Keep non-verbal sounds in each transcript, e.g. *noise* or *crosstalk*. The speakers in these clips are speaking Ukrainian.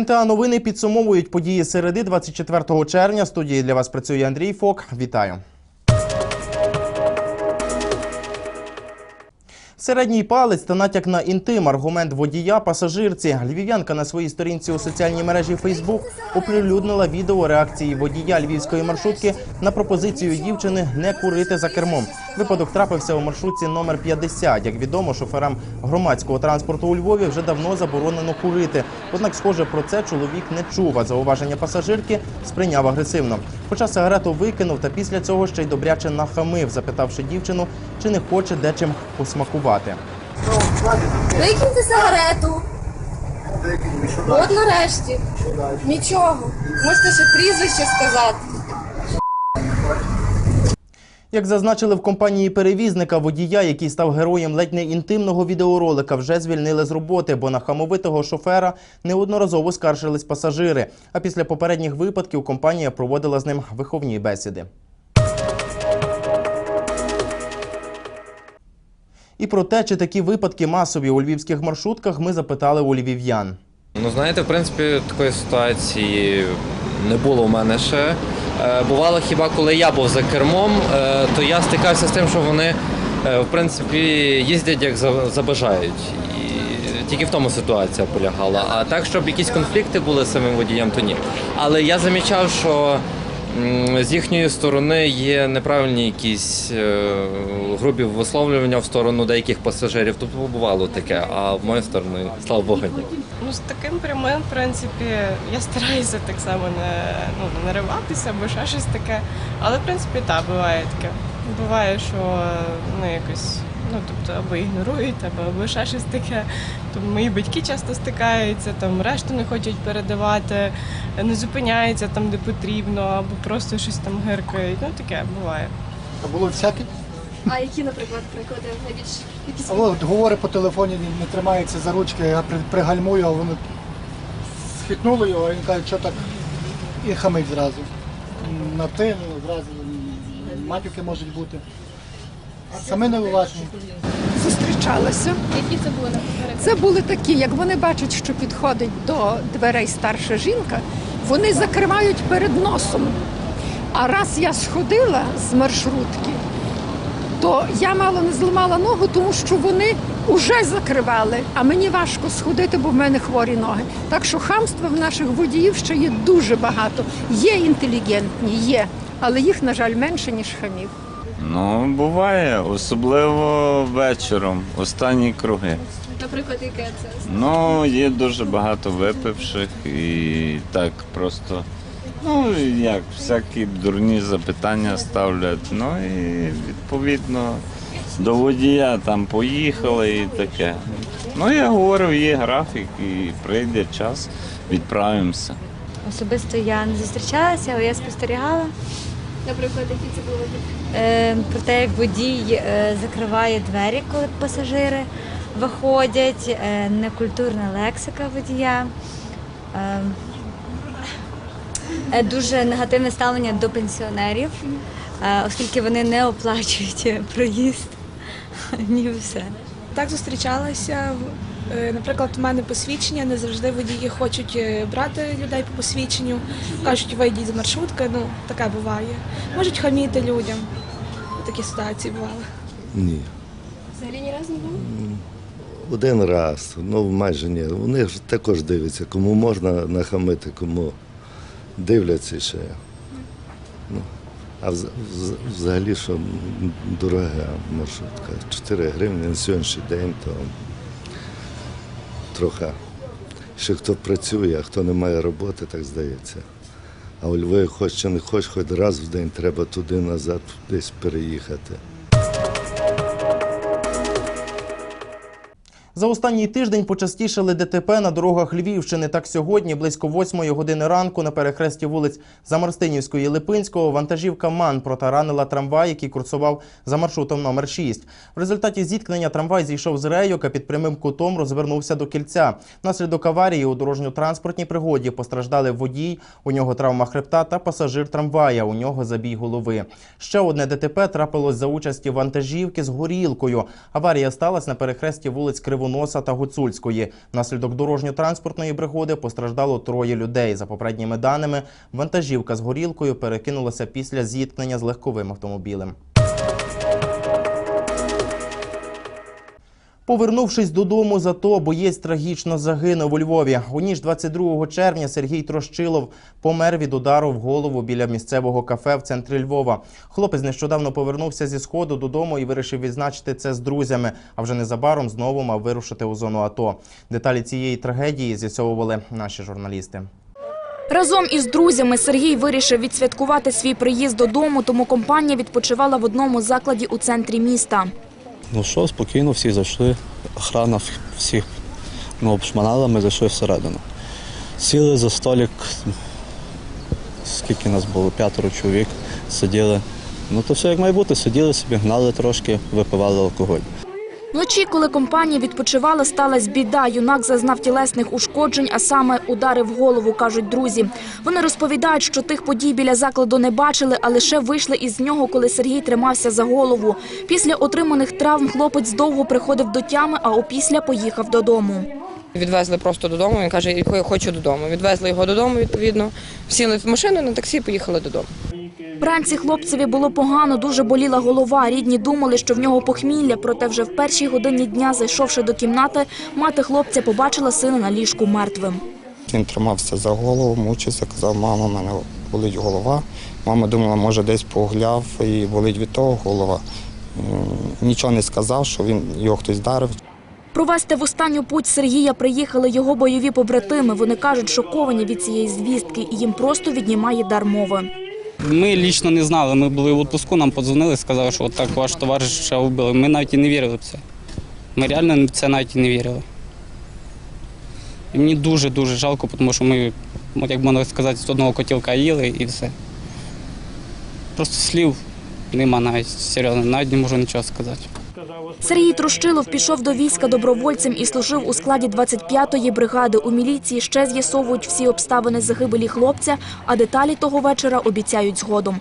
НТА новини підсумовують події середи 24 червня. Студії для вас працює Андрій Фок. Вітаю. Середній палець та натяк на інтим аргумент водія пасажирці. Львів'янка на своїй сторінці у соціальній мережі Фейсбук оприлюднила відео реакції водія львівської маршрутки на пропозицію дівчини не курити за кермом. Випадок трапився у маршрутці номер 50. Як відомо, шоферам громадського транспорту у Львові вже давно заборонено курити. Однак, схоже, про це чоловік не чув. А зауваження пасажирки сприйняв агресивно. Хоча сигарету викинув та після цього ще й добряче нахамив, запитавши дівчину, чи не хоче дечим посмакувати. Викиньте сигарету. От нарешті. Нічого. Можете ще прізвище сказати. Як зазначили в компанії перевізника, водія, який став героєм ледь не інтимного відеоролика, вже звільнили з роботи, бо на хамовитого шофера неодноразово скаржились пасажири. А після попередніх випадків компанія проводила з ним виховні бесіди. І про те, чи такі випадки масові у львівських маршрутках, ми запитали у львів'ян. Ну, знаєте, в принципі, такої ситуації не було у мене ще. Е, Бувало хіба коли я був за кермом, е, то я стикався з тим, що вони е, в принципі їздять як за- забажають. І тільки в тому ситуація полягала. А так, щоб якісь конфлікти були з самим водієм, то ні. Але я замічав, що з їхньої сторони є неправильні якісь е, грубі висловлювання в сторону деяких пасажирів. Тобто бувало таке, а в мою сторону, слава Богу, ні. Ну, з таким прямим, в принципі, я стараюся так само не, ну, не нариватися або ще щось таке. Але, в принципі, так, буває таке. Буває, що ну, якось, ну, тобто, або ігнорують, або, або ще щось таке. Тобто, мої батьки часто стикаються, там решту не хочуть передавати, не зупиняються там, де потрібно, або просто щось там гиркають. Ну, таке буває. А було всяке. А які, наприклад, приклади найбільш якісь А от говорить по телефоні, не, не тримається за ручки, я пригальмую, а воно схитнуло його, а він каже, що так і хамить зразу. На ти, ну, зразу матюки можуть бути. Саме неуважні. зустрічалася. які це були? Це були такі, як вони бачать, що підходить до дверей старша жінка, вони закривають перед носом. А раз я сходила з маршрутки, то я мало не зламала ногу, тому що вони вже закривали, а мені важко сходити, бо в мене хворі ноги. Так що хамства в наших водіїв ще є дуже багато. Є інтелігентні, є, але їх, на жаль, менше, ніж хамів. Ну, буває, особливо вечором, останні круги. Наприклад, яке це? Ну, є дуже багато випивших і так просто, ну, як, всякі дурні запитання ставлять. Ну і відповідно до водія там поїхали і таке. Ну, я говорив, є графік і прийде час, відправимося. Особисто я не зустрічалася, але я спостерігала Наприклад, які це були? е, про те, як водій е, закриває двері, коли пасажири виходять, е, некультурна лексика водія, е, е, дуже негативне ставлення до пенсіонерів, е, оскільки вони не оплачують *laughs* проїзд. Ні, все. Так зустрічалася. Е, Наприклад, у мене посвідчення, не завжди водії хочуть е, брати людей по посвідченню. Кажуть, вийдіть з маршрутки, ну таке буває. Можуть хаміти людям. Такі ситуації бували. Ні. Взагалі ні разу не було? Один раз, ну майже ні. Вони ж також дивляться, кому можна нахамити, кому дивляться ще. Ну, а вз- вз- взагалі, що дорога маршрутка. 4 гривні на сьогоднішній день, то трохи. Ще хто працює, а хто не має роботи, так здається. А у Львові хоч чи не хоч, хоч раз в день треба туди назад десь переїхати. За останній тиждень почастішали ДТП на дорогах Львівщини. Так сьогодні, близько 8 години ранку, на перехресті вулиць Замарстинівської і Липинського, вантажівка МАН протаранила трамвай, який курсував за маршрутом номер 6. В результаті зіткнення трамвай зійшов з рейок, а під прямим кутом розвернувся до кільця. Внаслідок аварії у дорожньо-транспортній пригоді постраждали водій, у нього травма хребта та пасажир трамвая, у нього забій голови. Ще одне ДТП трапилось за участі вантажівки з горілкою. Аварія сталася на перехресті вулиць Криво Кривоноса та Гуцульської. Внаслідок дорожньо-транспортної пригоди постраждало троє людей. За попередніми даними, вантажівка з горілкою перекинулася після зіткнення з легковим автомобілем. Повернувшись додому, зато боєць трагічно загинув у Львові. У ніч 22 червня Сергій Трощилов помер від удару в голову біля місцевого кафе в центрі Львова. Хлопець нещодавно повернувся зі сходу додому і вирішив відзначити це з друзями. А вже незабаром знову мав вирушити у зону АТО. Деталі цієї трагедії з'ясовували наші журналісти. Разом із друзями Сергій вирішив відсвяткувати свій приїзд додому, тому компанія відпочивала в одному закладі у центрі міста. Ну що, спокійно, всі зайшли. Охрана всіх ну, обшманала, ми зайшли всередину. Сіли за столик, скільки нас було, п'ятеро чоловік, сиділи. Ну то все як має бути, сиділи собі, гнали трошки, випивали алкоголь. Вночі, коли компанія відпочивала, сталася біда. Юнак зазнав тілесних ушкоджень, а саме удари в голову, кажуть друзі. Вони розповідають, що тих подій біля закладу не бачили, а лише вийшли із нього, коли Сергій тримався за голову. Після отриманих травм хлопець довго приходив до тями, а опісля поїхав додому. Відвезли просто додому. Він каже, я хочу додому. Відвезли його додому, відповідно. Сіли в машину на таксі, поїхали додому. Вранці хлопцеві було погано, дуже боліла голова. Рідні думали, що в нього похмілля, проте вже в першій годині дня, зайшовши до кімнати, мати хлопця побачила сина на ліжку мертвим. Він тримався за голову, мучився, казав, мама, в мене болить голова. Мама думала, може десь погуляв і болить від того голова. Нічого не сказав, що він його хтось вдарив. Провести в останню путь Сергія приїхали його бойові побратими. Вони кажуть, шоковані від цієї звістки, і їм просто віднімає дар мови. Ми лічно не знали. Ми були в відпуску, нам подзвонили, сказали, що так ваш товариш вбили. Ми навіть і не вірили в це. Ми реально в це навіть і не вірили. І мені дуже-дуже жалко, тому що ми, як можна сказати, з одного котілка їли і все. Просто слів нема навіть серйозно, навіть не можу нічого сказати. Сергій Трощилов пішов до війська добровольцем і служив у складі 25-ї бригади. У міліції ще з'ясовують всі обставини загибелі хлопця, а деталі того вечора обіцяють згодом.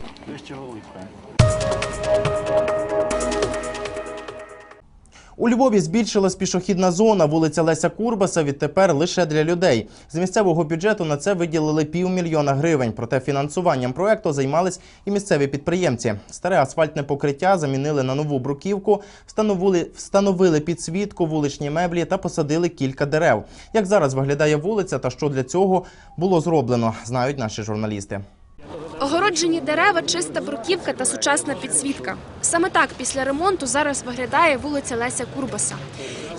У Львові збільшилась пішохідна зона. Вулиця Леся Курбаса відтепер лише для людей. З місцевого бюджету на це виділили півмільйона гривень. Проте фінансуванням проекту займались і місцеві підприємці. Старе асфальтне покриття замінили на нову бруківку, встановили, встановили підсвітку, вуличні меблі та посадили кілька дерев. Як зараз виглядає вулиця та що для цього було зроблено, знають наші журналісти. Огороджені дерева, чиста бруківка та сучасна підсвітка. Саме так після ремонту зараз виглядає вулиця Леся Курбаса.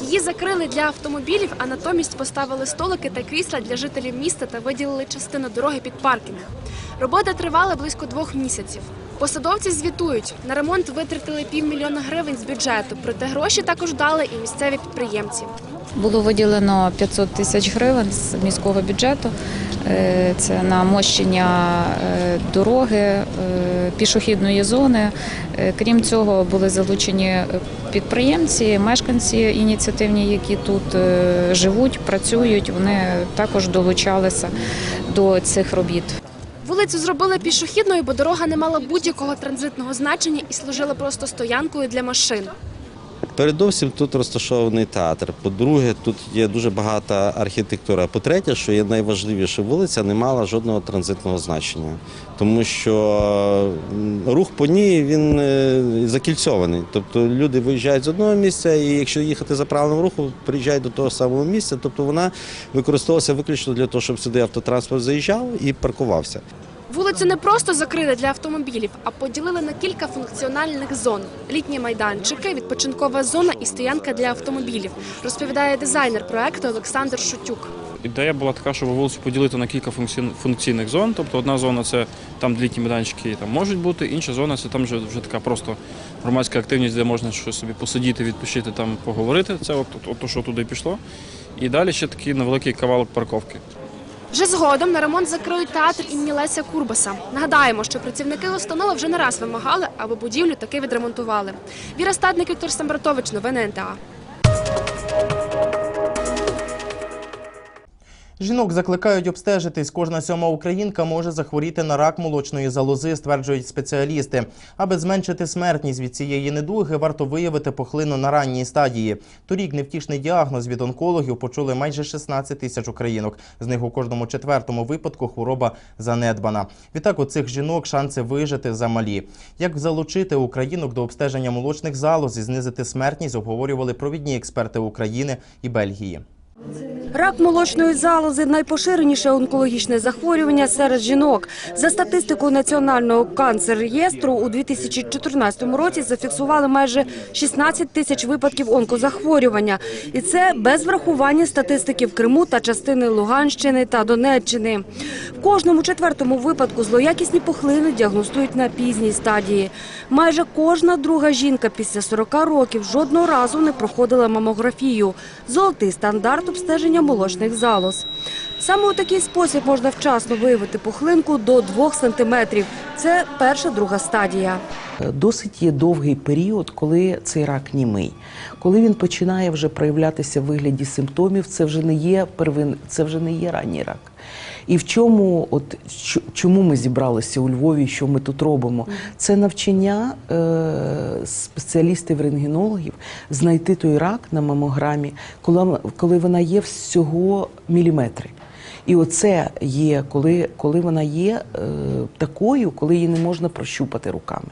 Її закрили для автомобілів, а натомість поставили столики та крісла для жителів міста та виділили частину дороги під паркінг. Робота тривала близько двох місяців. Посадовці звітують, на ремонт витратили півмільйона гривень з бюджету, проте гроші також дали і місцеві підприємці. Було виділено 500 тисяч гривень з міського бюджету. Е, Це на мощення е, дороги, е, пішохідної зони. Крім цього, були залучені підприємці, мешканці ініціативні, які тут живуть, працюють. Вони також долучалися до цих робіт. Вулицю зробили пішохідною, бо дорога не мала будь-якого транзитного значення і служила просто стоянкою для машин. Передовсім тут розташований театр. По-друге, тут є дуже багата архітектура. По-третє, що є найважливіше, вулиця не мала жодного транзитного значення, тому що рух по ній він е, закільцований. Тобто люди виїжджають з одного місця, і якщо їхати за правилом руху, приїжджають до того самого місця. Тобто вона використовувалася виключно для того, щоб сюди автотранспорт заїжджав і паркувався. Вулицю не просто закрили для автомобілів, а поділили на кілька функціональних зон: літні майданчики, відпочинкова зона і стоянка для автомобілів, розповідає дизайнер проекту Олександр Шутюк. Ідея була така, щоб вулицю поділити на кілька функційних зон. Тобто одна зона це там літні майданчики там можуть бути, інша зона це там вже, вже така просто громадська активність, де можна щось собі посидіти, відпочити, там поговорити. Це от, от, от, що туди пішло. І далі ще такий невеликий кавалок парковки. Вже згодом на ремонт закриють театр імені Леся Курбаса. Нагадаємо, що працівники установи вже не раз вимагали, аби будівлю таки відремонтували. Віра Стадник, Віктор Самбратович, новини НТА. Жінок закликають обстежитись. Кожна сьома українка може захворіти на рак молочної залози, стверджують спеціалісти. Аби зменшити смертність від цієї недуги, варто виявити пухлину на ранній стадії. Торік невтішний діагноз від онкологів почули майже 16 тисяч українок. З них у кожному четвертому випадку хвороба занедбана. Відтак у цих жінок шанси вижити замалі. Як залучити українок до обстеження молочних залоз і знизити смертність, обговорювали провідні експерти України і Бельгії. Рак молочної залози найпоширеніше онкологічне захворювання серед жінок. За статистикою Національного канцер-реєстру у 2014 році зафіксували майже 16 тисяч випадків онкозахворювання. І це без врахування статистики в Криму та частини Луганщини та Донеччини. В кожному четвертому випадку злоякісні пухлини діагностують на пізній стадії. Майже кожна друга жінка після 40 років жодного разу не проходила мамографію. Золотий стандарт обстеження молочних залоз. Саме у такий спосіб можна вчасно виявити пухлинку до 2 сантиметрів. Це перша друга стадія. Досить є довгий період, коли цей рак німий. Коли він починає вже проявлятися в вигляді симптомів, це вже не є первин, це вже не є ранній рак. І в чому, от чо- чому ми зібралися у Львові, що ми тут робимо? Це навчання е, спеціалістів рентгенологів знайти той рак на мамограмі, коли, коли вона є всього міліметри. І оце є, коли, коли вона є е, такою, коли її не можна прощупати руками.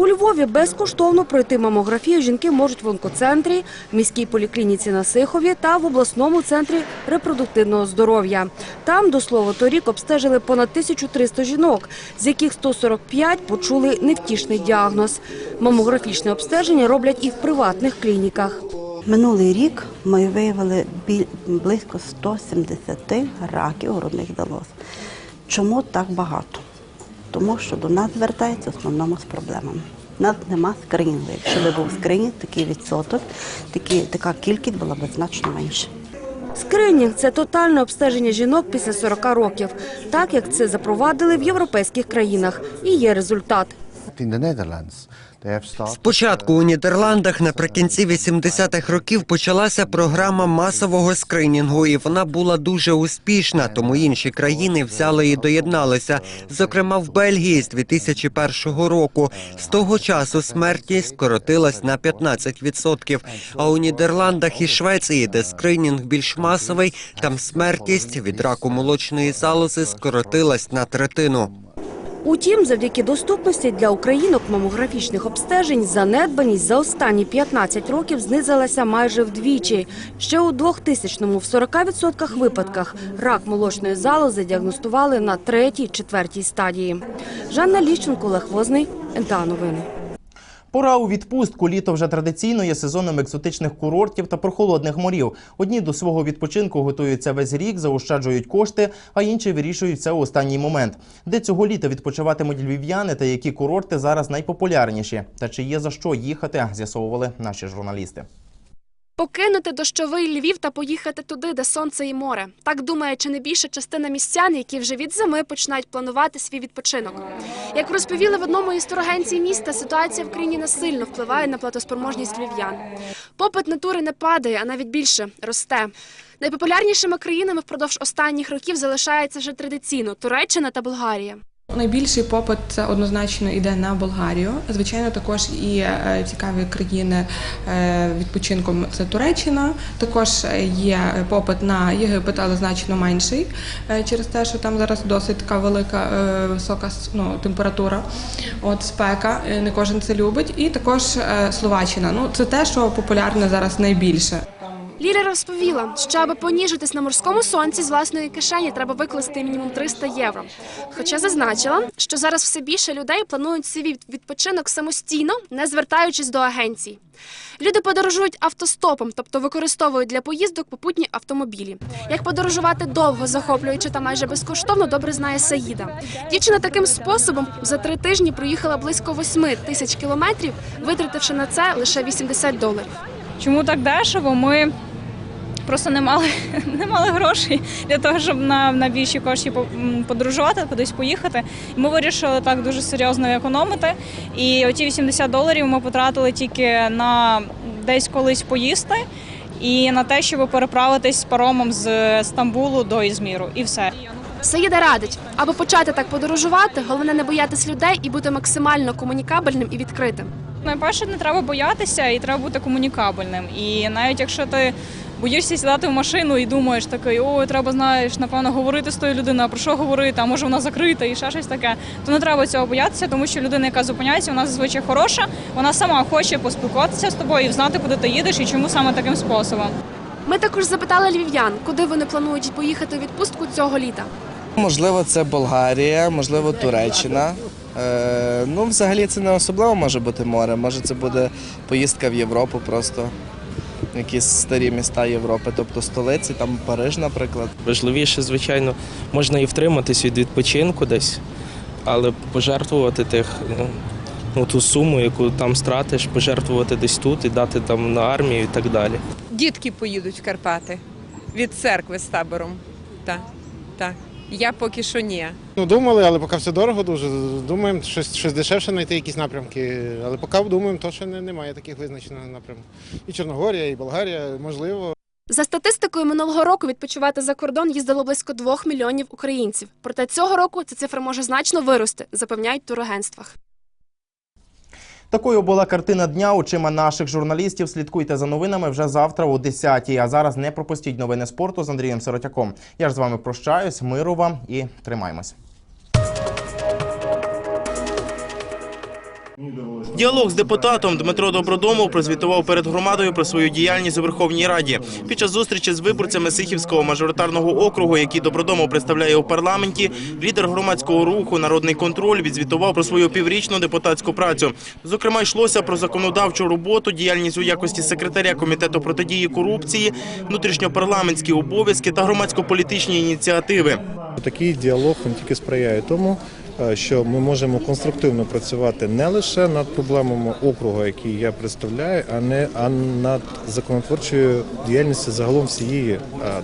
У Львові безкоштовно пройти мамографію жінки можуть в онкоцентрі, міській поліклініці на Сихові та в обласному центрі репродуктивного здоров'я. Там, до слова, торік обстежили понад 1300 жінок, з яких 145 почули невтішний діагноз. Мамографічне обстеження роблять і в приватних клініках. Минулий рік ми виявили близько 170 раків грудних залоз. Чому так багато? Тому що до нас звертається в основному з проблемами. У нас нема скринінгу. Якщо б був скринінг, такий відсоток, такі, така кількість була б значно менша. Скринінг – це тотальне обстеження жінок після 40 років, так як це запровадили в європейських країнах. І є результат. Спочатку у Нідерландах наприкінці 80-х років почалася програма масового скринінгу, і вона була дуже успішна. Тому інші країни взяли і доєдналися. Зокрема, в Бельгії з 2001 року. З того часу смертність скоротилась на 15%. А у Нідерландах і Швеції, де скринінг більш масовий, там смертність від раку молочної залози скоротилась на третину. Утім, завдяки доступності для українок мамографічних обстежень занедбаність за останні 15 років знизилася майже вдвічі. Ще у 2000-му в 40% випадках рак молочної залози діагностували на третій, четвертій стадії. Жанна Ліщенко, Лехвозний, НТА Новини. Пора у відпустку. Літо вже традиційно є сезоном екзотичних курортів та прохолодних морів. Одні до свого відпочинку готуються весь рік, заощаджують кошти, а інші вирішують це у останній момент. Де цього літа відпочиватимуть львів'яни та які курорти зараз найпопулярніші? Та чи є за що їхати, з'ясовували наші журналісти. Покинути дощовий Львів та поїхати туди, де сонце і море. Так думає чи не більша частина містян, які вже від зими починають планувати свій відпочинок. Як розповіли в одному із турагенцій міста, ситуація в країні насильно впливає на платоспроможність львів'ян. Попит на тури не падає, а навіть більше росте. Найпопулярнішими країнами впродовж останніх років залишається вже традиційно Туреччина та Болгарія. Найбільший попит однозначно йде на Болгарію. Звичайно, також і е, цікаві країни е, відпочинком це Туреччина. Також є попит на Єгипет, але значно менший е, через те, що там зараз досить така велика висока ну, температура. От спека, не кожен це любить. І також Словаччина. Ну це те, що популярне зараз найбільше. Ліля розповіла, що аби поніжитись на морському сонці з власної кишені, треба викласти мінімум 300 євро. Хоча зазначила, що зараз все більше людей планують свій відпочинок самостійно, не звертаючись до агенцій. Люди подорожують автостопом, тобто використовують для поїздок попутні автомобілі. Як подорожувати довго, захоплюючи та майже безкоштовно, добре знає Саїда. Дівчина таким способом за три тижні проїхала близько 8 тисяч кілометрів, витративши на це лише 80 доларів. Чому так дешево? Ми просто не мали, *laughs* не мали грошей для того, щоб на, на більші кошти по- подорожувати, кудись поїхати. І ми вирішили так дуже серйозно економити. І оті 80 доларів ми потратили тільки на десь колись поїсти. і на те, щоб переправитись паромом з Стамбулу до Ізміру. І все. Саїда радить, аби почати так подорожувати, головне не боятись людей і бути максимально комунікабельним і відкритим. Найперше, не треба боятися і треба бути комунікабельним. І навіть якщо ти боїшся сідати в машину і думаєш такий, о, треба, знаєш, напевно, говорити з тою людиною, а про що говорити, а може вона закрита і ще щось таке, то не треба цього боятися, тому що людина, яка зупиняється, вона зазвичай хороша, вона сама хоче поспілкуватися з тобою і знати, куди ти їдеш і чому саме таким способом. Ми також запитали львів'ян, куди вони планують поїхати у відпустку цього літа. Можливо, це Болгарія, можливо, Туреччина. Е, ну, взагалі, це не особливо може бути море. Може, це буде поїздка в Європу, просто якісь старі міста Європи, тобто столиці, там Париж, наприклад. Важливіше, звичайно, можна і втриматись від відпочинку десь, але пожертвувати тих, ну, ну, ту суму, яку там стратиш, пожертвувати десь тут і дати там на армію і так далі. Дітки поїдуть в Карпати від церкви з табором. Так, так. Я поки що ні. Ну, думали, але поки все дорого дуже. Думаємо, щось, щось дешевше знайти якісь напрямки. Але поки думаємо, то що не, немає таких визначених напрямків. І Чорногорія, і Болгарія, можливо. За статистикою минулого року відпочивати за кордон їздило близько 2 мільйонів українців. Проте цього року ця цифра може значно вирости, запевняють в турагентствах. Такою була картина дня очима наших журналістів. Слідкуйте за новинами вже завтра о 10-й. А зараз не пропустіть новини спорту з Андрієм Сиротяком. Я ж з вами прощаюсь. Миру вам і тримаймось. Діалог з депутатом Дмитро Добродомов прозвітував перед громадою про свою діяльність у Верховній Раді. Під час зустрічі з виборцями Сихівського мажоритарного округу, який Добродомов представляє у парламенті, лідер громадського руху Народний контроль відзвітував про свою піврічну депутатську працю. Зокрема, йшлося про законодавчу роботу, діяльність у якості секретаря комітету протидії корупції, внутрішньопарламентські обов'язки та громадсько-політичні ініціативи. Такий діалог він тільки сприяє тому, що ми можемо конструктивно працювати не лише над проблемами округу, який я представляю, а не а над законотворчою діяльністю загалом всієї е,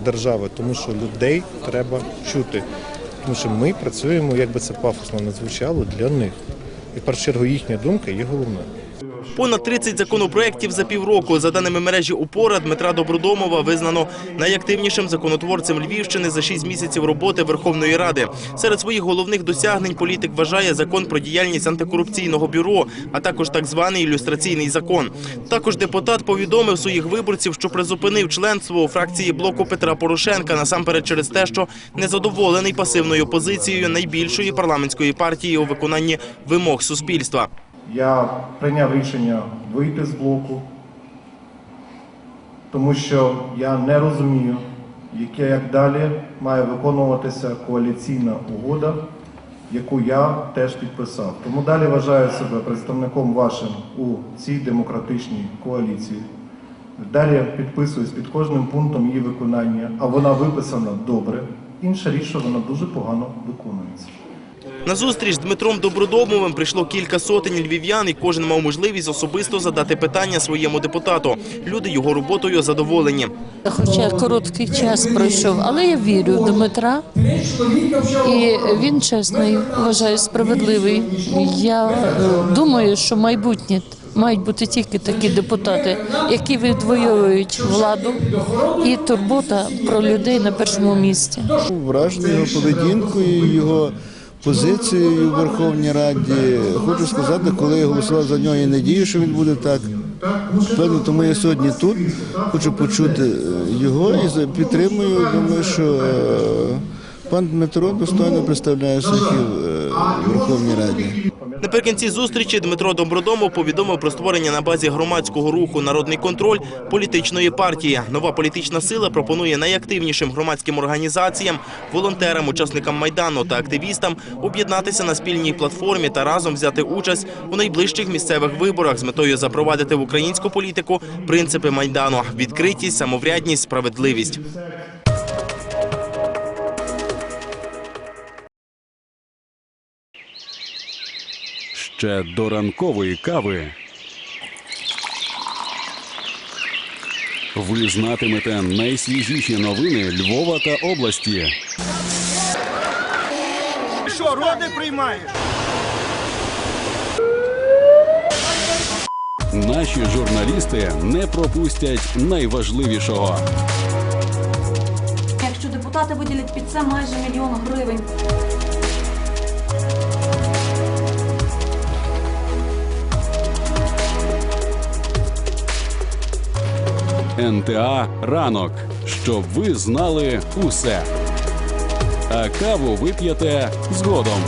держави, тому що людей треба чути. Тому що ми працюємо, як би це пафосно не звучало, для них. І в першу чергу їхня думка є головною. Понад 30 законопроєктів за півроку. За даними мережі УПОРА, Дмитра Добродомова визнано найактивнішим законотворцем Львівщини за 6 місяців роботи Верховної Ради. Серед своїх головних досягнень політик вважає закон про діяльність антикорупційного бюро, а також так званий ілюстраційний закон. Також депутат повідомив своїх виборців, що призупинив членство у фракції блоку Петра Порошенка насамперед через те, що незадоволений пасивною позицією найбільшої парламентської партії у виконанні вимог суспільства. Я прийняв рішення вийти з блоку, тому що я не розумію, яке як далі має виконуватися коаліційна угода, яку я теж підписав. Тому далі вважаю себе представником вашим у цій демократичній коаліції. Далі підписуюсь під кожним пунктом її виконання, а вона виписана добре. Інша річ, що вона дуже погано виконується. На зустріч з Дмитром Добродомовим прийшло кілька сотень львів'ян, і кожен мав можливість особисто задати питання своєму депутату. Люди його роботою задоволені. Хоча короткий час пройшов, але я вірю в Дмитра. І він чесний, вважаю, справедливий. Я е, думаю, що майбутнє мають бути тільки такі депутати, які відвоюють владу і турбота про людей на першому місці. Вражений його поведінкою, його позицією в Верховній Раді. Хочу сказати, коли я голосував за нього, я не дію, що він буде так. Певно, тому я сьогодні тут хочу почути е, його і підтримую. Думаю, що е, пан Дмитро достойно представляє Сухів е, в Верховній Раді. Наприкінці зустрічі Дмитро Добродомов повідомив про створення на базі громадського руху Народний контроль політичної партії. Нова політична сила пропонує найактивнішим громадським організаціям, волонтерам, учасникам майдану та активістам об'єднатися на спільній платформі та разом взяти участь у найближчих місцевих виборах з метою запровадити в українську політику принципи майдану: відкритість, самоврядність, справедливість. Ще до ранкової кави. Ви знатимете найсвіжіші новини Львова та області. Що, роди приймаєш? наші журналісти не пропустять найважливішого. Якщо депутати виділять під це майже мільйон гривень. НТА ранок, щоб ви знали усе. А каву вип'єте згодом.